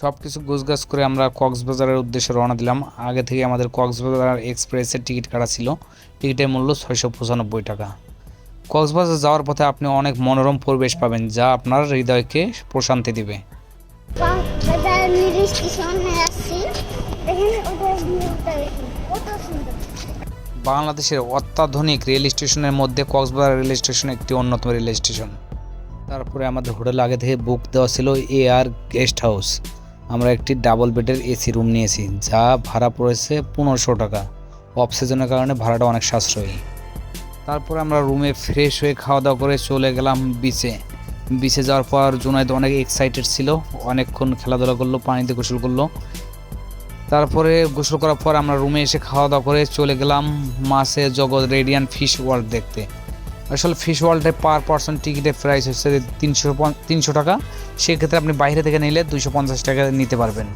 সব কিছু গোছগাছ করে আমরা কক্সবাজারের উদ্দেশ্যে রওনা দিলাম। আগে থেকে আমাদের কক্সবাজার এক্সপ্রেসের টিকিট কাটা ছিল। টিকিটের মূল্য ছয়শো পঁচানব্বই টাকা। কক্সবাজার যাওয়ার পথে আপনি অনেক মনোরম পরিবেশ পাবেন, যা আপনার হৃদয়কে প্রশান্তি দিবে। বাংলাদেশের অত্যাধুনিক রেল স্টেশনের মধ্যে কক্সবাজার রেল স্টেশন একটি অন্যতম রেল স্টেশন। তারপরে আমাদের হোটেল আগে থেকে বুক দেওয়া ছিল এ আর গেস্ট হাউস আমরা একটি ডাবল বেডের এসি রুম নিয়েছি, যা ভাড়া পড়েছে পনেরোশো টাকা। অফ সিজনের কারণে ভাড়াটা অনেক সাশ্রয়ী। তারপর আমরা রুমে ফ্রেশ হয়ে খাওয়া দাওয়া করে চলে গেলাম বিচে বিচে যাওয়ার পর জুনাইদ অনেক এক্সাইটেড ছিল, অনেকক্ষণ খেলাধুলা করল, পানিতে গোসল করল। তারপরে গোসল করার পর আমরা রুমে এসে খাওয়া দাওয়া করে চলে গেলাম মাছের জগৎ রেডিয়ান ফিশ ওয়ার্ল্ড দেখতে। আসলে ফিশ ওয়ার্ল্ডে পার পার্সন টিকিটের প্রাইস হচ্ছে তিনশো তিনশো টাকা। সেক্ষেত্রে আপনি বাইরে থেকে নিলে দুশো পঞ্চাশ টাকা নিতে পারবেন।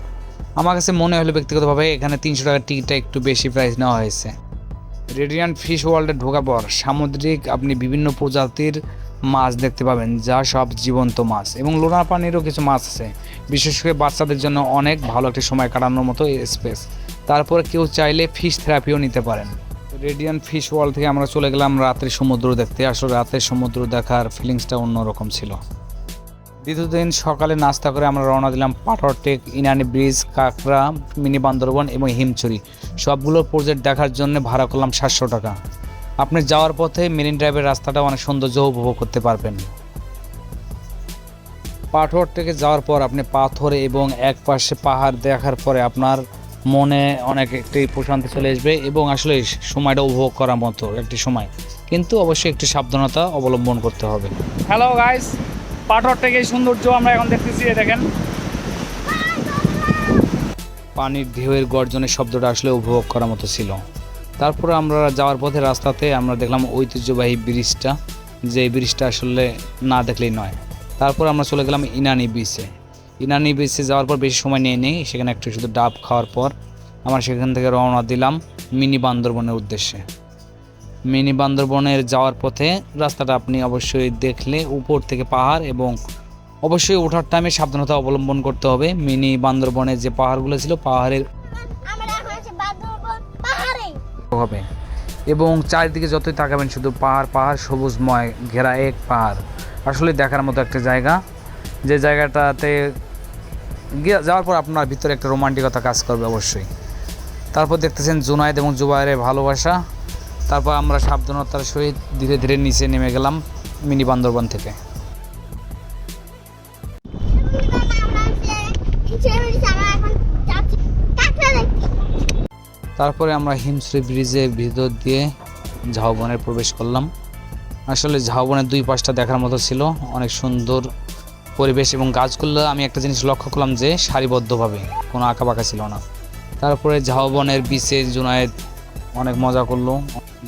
আমার কাছে মনে হলো ব্যক্তিগতভাবে এখানে তিনশো টাকার টিকিটটা একটু বেশি প্রাইস নেওয়া হয়েছে। রেডিয়ান ফিশ ওয়ার্ল্ডে ঢোকার পর সামুদ্রিক আপনি বিভিন্ন প্রজাতির মাছ দেখতে পাবেন, যা সব জীবন্ত মাছ এবং লোনা পানিরও কিছু মাছ আছে। বিশেষ করে বাচ্চাদের জন্য অনেক ভালো একটি সময় কাটানোর মতো স্পেস তারপরে কেউ চাইলে ফিশ থেরাপিও নিতে পারেন। রেডিয়ান ফিশ ওয়ার্ল্ড থেকে আমরা চলে গেলাম রাত্রে সমুদ্র দেখতে। আসলে রাতের সমুদ্র দেখার ফিলিংসটা অন্যরকম ছিল। দ্বিতীয় দিন সকালে নাস্তা করে আমরা রওনা দিলাম পাটরটেক ইনানি ব্রিজ কাকরা মিনি বান্দরবন এবং হিমছড়ি। সবগুলো প্রজেক্ট দেখার জন্য ভাড়া করলাম সাতশো টাকা। আপনি যাওয়ার পথে মেরিন ড্রাইভের রাস্তাটা অনেক সৌন্দর্য উপভোগ করতে পারবেন। পাথর থেকে যাওয়ার পর আপনি পাথর এবং এক পাশে পাহাড় দেখার পরে আপনার মনে অনেক একটি প্রশান্তি চলে আসবে এবং আসলে সময়টা উপভোগ করার মতো একটি সময়। কিন্তু অবশ্যই একটি সাবধানতা অবলম্বন করতে হবে। হ্যালো গাইস পাথর থেকে সৌন্দর্য আমরা এখন দেখতেছি দেখেন। পানির ঢেউয়ের গর্জনের শব্দটা আসলে উপভোগ করার মতো ছিল। তারপরে আমরা যাওয়ার পথে রাস্তাতে আমরা দেখলাম ঐতিহ্যবাহী ব্রিজটা যে ব্রিজটা আসলে না দেখলেই নয়। তারপর আমরা চলে গেলাম ইনানি বিচে ইনানি বিচে যাওয়ার পর বেশি সময় নিয়ে নেই। সেখানে একটু শুধু ডাব খাওয়ার পর আমরা সেখান থেকে রওনা দিলাম মিনি বান্দরবনের উদ্দেশ্যে। মিনি বান্দরবনের যাওয়ার পথে রাস্তাটা আপনি অবশ্যই দেখলে উপর থেকে পাহাড় এবং অবশ্যই ওঠার টাইমে সাবধানতা অবলম্বন করতে হবে। মিনি বান্দরবনের যে পাহাড়গুলো ছিল পাহাড়ের হবে। এবং চারিদিকে যতই তাকাবেন শুধু পাহাড় পাহাড় সবুজময় ঘেরা এক পাহাড়। আসলে দেখার মতো একটা জায়গা। যে জায়গাটাতে যাওয়ার পর আপনার ভিতরে একটা রোমান্টিকতা কাজ করবে অবশ্যই। তারপর দেখতেছেন জুনায়েদ এবং জুবাইরের ভালোবাসা। তারপর আমরা সাবধানতার সহিত ধীরে ধীরে নিচে নেমে গেলাম মিনি বান্দরবন থেকে। তারপরে আমরা হিমশ্রী ব্রিজের ভিতর দিয়ে ঝাউবনে প্রবেশ করলাম। আসলে ঝাউবনের দুই পাশটা দেখার মতো ছিল, অনেক সুন্দর পরিবেশ এবং গাছগুলো, আমি একটা জিনিস লক্ষ্য করলাম যে সারিবদ্ধভাবে, কোনো আঁকাবাঁকা ছিল না। তারপরে ঝাউবনের বিচে জুনায়েদ অনেক মজা করল।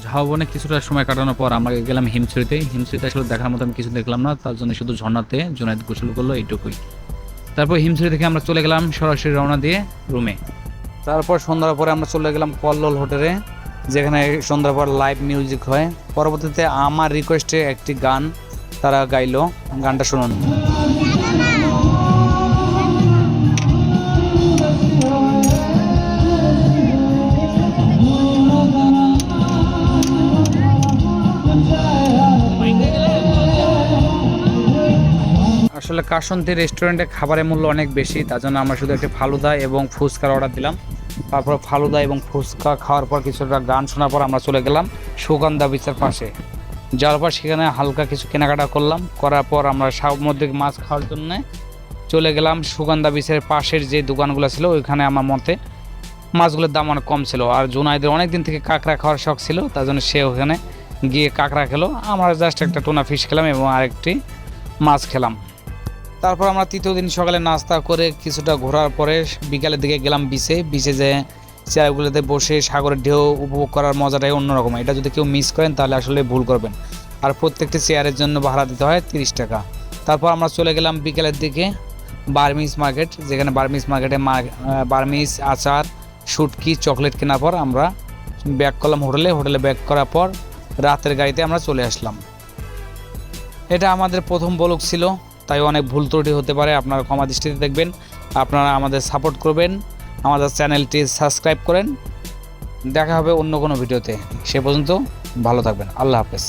ঝাউবনে কিছুটা সময় কাটানোর পর আমরা গেলাম হিমছড়িতে। হিমছড়িতে আসলে দেখার মতো আমি কিছু দেখলাম না, তার জন্য শুধু ঝর্ণাতে জুনায়েদ গোসল করল এইটুকুই। তারপর হিমছড়ি থেকে আমরা চলে গেলাম সরাসরি রওনা দিয়ে রুমে। তারপর সন্ধ্যার পরে আমরা চলে গেলাম কল্লোল হোটেলে, যেখানে সন্ধ্যার পর লাইভ মিউজিক হয়। পরবর্তীতে আমার রিকোয়েস্টে একটি গান তারা গাইলো। গানটা শুনুন। আসলে কাসন্তী রেস্টুরেন্টে খাবারের মূল্য অনেক বেশি, তার জন্য আমরা শুধু একটি ফালুদা এবং ফুচকার অর্ডার দিলাম। তারপর ফালুদা এবং ফুচকা খাওয়ার পর কিছুটা গান শোনার পর আমরা চলে গেলাম সুগন্ধা বিচের পাশে। যাওয়ার পর সেখানে হালকা কিছু কেনাকাটা করলাম, করার পর আমরা সামুদ্রিক মাছ খাওয়ার জন্য চলে গেলাম সুগন্ধা বিচের পাশের যে দোকানগুলো ছিল, ওইখানে আমার মতে মাছগুলোর দাম অনেক কম ছিল। আর জুনাইদের অনেক দিন থেকে কাঁকড়া খাওয়ার শখ ছিল, তার জন্য সে ওখানে গিয়ে কাঁকড়া খেলো। আমরা জাস্ট একটা টোনা ফিশ খেলাম এবং আরেকটি মাছ খেলাম। তারপর আমরা তৃতীয় দিন সকালে নাস্তা করে কিছুটা ঘোরার পরে বিকালের দিকে গেলাম বিচে বিচে যে চেয়ারগুলোতে বসে সাগরের ঢেউ উপভোগ করার মজাটাই অন্যরকম। এটা যদি কেউ মিস করেন তাহলে আসলে ভুল করবেন। আর প্রত্যেকটি চেয়ারের জন্য ভাড়া দিতে হয় তিরিশ টাকা। তারপর আমরা চলে গেলাম বিকেলের দিকে বার্মিস মার্কেট যেখানে বার্মিস মার্কেটে বার্মিস আচার, শুটকি, চকলেট কেনার পর আমরা ব্যাক করলাম হোটেলে। হোটেলে ব্যাক করার পর রাতের গাড়িতে আমরা চলে আসলাম। এটা আমাদের প্রথম বলক ছিল। তাই অনেক ভুল ত্রুটি হতে পারে, আপনারা ক্ষমা দৃষ্টিতে দেখবেন। আপনারা আমাদের সাপোর্ট করবেন, আমাদের চ্যানেলটি সাবস্ক্রাইব করেন। দেখা হবে অন্য কোনো ভিডিওতে। সে পর্যন্ত ভালো থাকবেন। আল্লাহ হাফেজ।